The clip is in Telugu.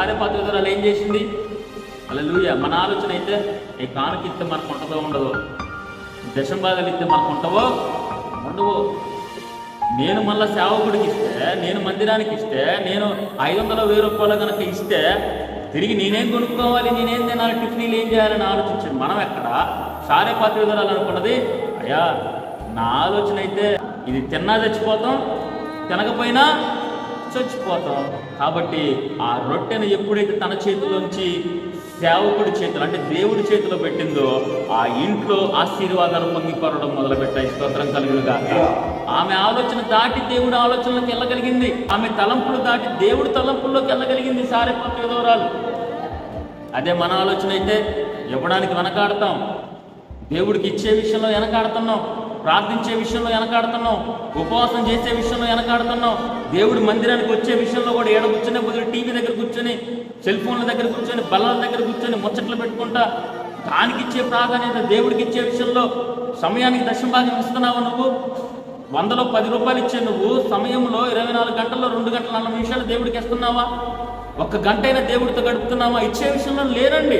సారెపాత విధురాలు ఏం చేసింది? అలా మన ఆలోచన అయితే ఈ కానుకిస్తే మనకు ఉంటుందో ఉండదో. దశంబాధలు ఇస్తే మనకు ఉంటవో ఉండవో. నేను మళ్ళీ సేవకుడికి ఇస్తే నేను మందిరానికి ఇస్తే నేను ఐదు వందల వెయ్యి రూపాయలు కనుక ఇస్తే తిరిగి నేనేం కొనుక్కోవాలి నేనేం తినాలి టిఫిన్లు ఏం చేయాలని ఆలోచించాను మనం ఎక్కడ? సారే పాత్ర అనుకున్నది? అయ్యా నా ఆలోచన అయితే ఇది తిన్నా చచ్చిపోతాం తినకపోయినా చచ్చిపోతాం. కాబట్టి ఆ రొట్టెను ఎప్పుడైతే తన చేతిలోంచి సేవకుడి చేతులు అంటే దేవుడి చేతిలో పెట్టిందో ఆ ఇంట్లో ఆశీర్వాదాలు పొంగి మొదలుపెట్టాయి. స్తోత్రం కలుగులుగా ఆమె ఆలోచన దాటి దేవుడి ఆలోచనలోకి వెళ్ళగలిగింది. ఆమె తలంపులు దాటి దేవుడి తలంపుల్లోకి వెళ్ళగలిగింది. సారే విధవరాలు. అదే మన ఆలోచన అయితే ఇవ్వడానికి వెనకాడతాం. దేవుడికి ఇచ్చే విషయంలో వెనకాడుతున్నాం. ప్రార్థించే విషయంలో వెనకాడుతున్నాం ఉపవాసం చేసే విషయంలో వెనకాడుతున్నాం దేవుడి మందిరానికి వచ్చే విషయంలో కూడా ఏడ కూర్చొని బదులు టీవీ దగ్గర కూర్చొని సెల్ ఫోన్ల దగ్గర కూర్చొని బల్లల దగ్గర కూర్చొని ముచ్చట్లు పెట్టుకుంటా దానికి ఇచ్చే ప్రాధాన్యత దేవుడికి ఇచ్చే విషయంలో సమయానికి దశమ ఇస్తున్నావు ఇస్తున్నావా నువ్వు? వందలో పది రూపాయలు ఇచ్చే నువ్వు సమయంలో ఇరవై నాలుగు గంటల్లో రెండు గంటల నలభై నిమిషాలు దేవుడికి ఇస్తున్నావా? ఒక్క గంట అయినా దేవుడితో గడుపుతున్నావా? ఇచ్చే విషయంలో లేరండి